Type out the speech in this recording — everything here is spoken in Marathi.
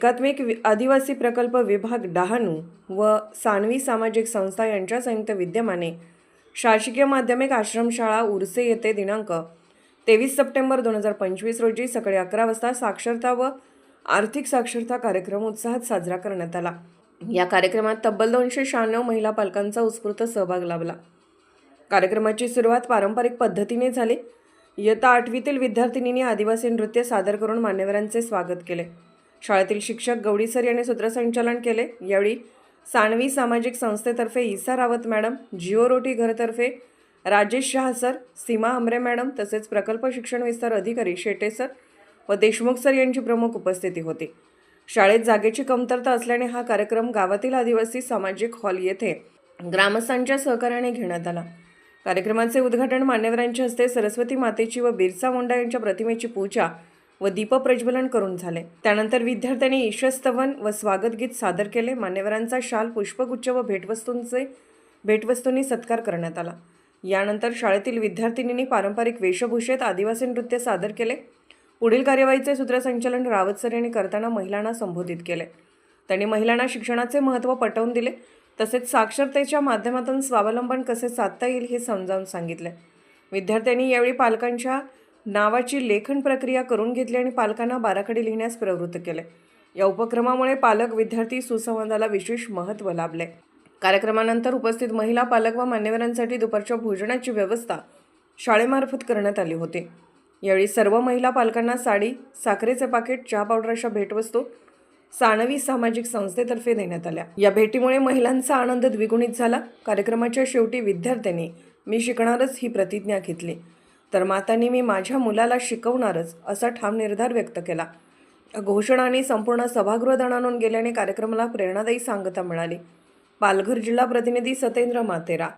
एकात्मिक वि- आदिवासी प्रकल्प विभाग डहाणू व सानवी सामाजिक संस्था यांच्या संयुक्त विद्यमाने शासकीय माध्यमिक आश्रमशाळा उर्से येथे दिनांक तेवीस सप्टेंबर दोन हजार पंचवीस रोजी सकाळी अकरा वाजता साक्षरता व आर्थिक साक्षरता कार्यक्रम उत्साहात साजरा करण्यात आला. या कार्यक्रमात तब्बल दोनशे शहाण्णव महिला पालकांचा उत्स्फूर्त सहभाग लाभला. कार्यक्रमाची सुरुवात पारंपरिक पद्धतीने झाली. इयत्ता आठवीतील विद्यार्थिनींनी आदिवासी नृत्य सादर करून मान्यवरांचे स्वागत केले. शाळेतील शिक्षक गवडी सर यांनी सूत्रसंचालन केले. यावेळी सानवी सामाजिक संस्थेतर्फे ईसा रावत मॅडम जिओ रोटी घरतर्फे राजेश शहा सर सीमा आमरे मॅडम तसेच प्रकल्प शिक्षण विस्तार अधिकारी शेटे सर व देशमुख सर यांची प्रमुख उपस्थिती होती. शाळेत जागेची कमतरता असल्याने हा कार्यक्रम गावातील आदिवासी सामाजिक हॉल येथे ग्रामस्थांच्या सहकार्याने घेण्यात आला. कार्यक्रमाचे उद्घाटन मान्यवरांच्या हस्ते सरस्वती मातेची व बिरसा मुंडा यांच्या प्रतिमेची पूजा व दीपप्रज्वलन करून झाले. त्यानंतर विद्यार्थ्यांनी ईश्वस्तवन व स्वागत गीत सादर केले. मान्यवरांचा शाल पुष्पगुच्छ व भेटवस्तूंचे भेटवस्तूंनी सत्कार करण्यात आला. यानंतर शाळेतील विद्यार्थिनींनी पारंपरिक वेशभूषेत आदिवासी नृत्य सादर केले. पुढील कार्यवाहीचे सूत्रसंचालन रावत सर यांनी करताना महिलांना संबोधित केले. त्यांनी महिलांना शिक्षणाचे महत्त्व पटवून दिले. तसेच साक्षरतेच्या माध्यमातून स्वावलंबन कसे साधता येईल हे समजावून सांगितले. विद्यार्थ्यांनी यावेळी पालकांच्या नावाची लेखन प्रक्रिया करून घेतली आणि पालकांना बाराखडी लिहिण्यास प्रवृत्त केले. या उपक्रमामुळे पालक विद्यार्थी सुसंवादाला विशेष महत्त्व लाभले. कार्यक्रमानंतर उपस्थित महिला पालक व मान्यवरांसाठी दुपारच्या भोजनाची व्यवस्था शाळेमार्फत करण्यात आली होती. यावेळी सर्व महिला पालकांना साडी साखरेचे पाकिट चहा पावडर अशा भेटवस्तू साणवी सामाजिक संस्थेतर्फे देण्यात आल्या. या भेटीमुळे महिलांचा आनंद द्विगुणित झाला. कार्यक्रमाच्या शेवटी विद्यार्थ्यांनी मी शिकणारच ही प्रतिज्ञा घेतली. तर मातांनी मी माझ्या मुलाला शिकवणारच असा ठाम निर्धार व्यक्त केला. घोषणाने संपूर्ण सभागृह दणानून गेल्याने कार्यक्रमाला प्रेरणादायी सांगता मिळाली. पालघर जिल्हा प्रतिनिधी सतेंद्र मातेरा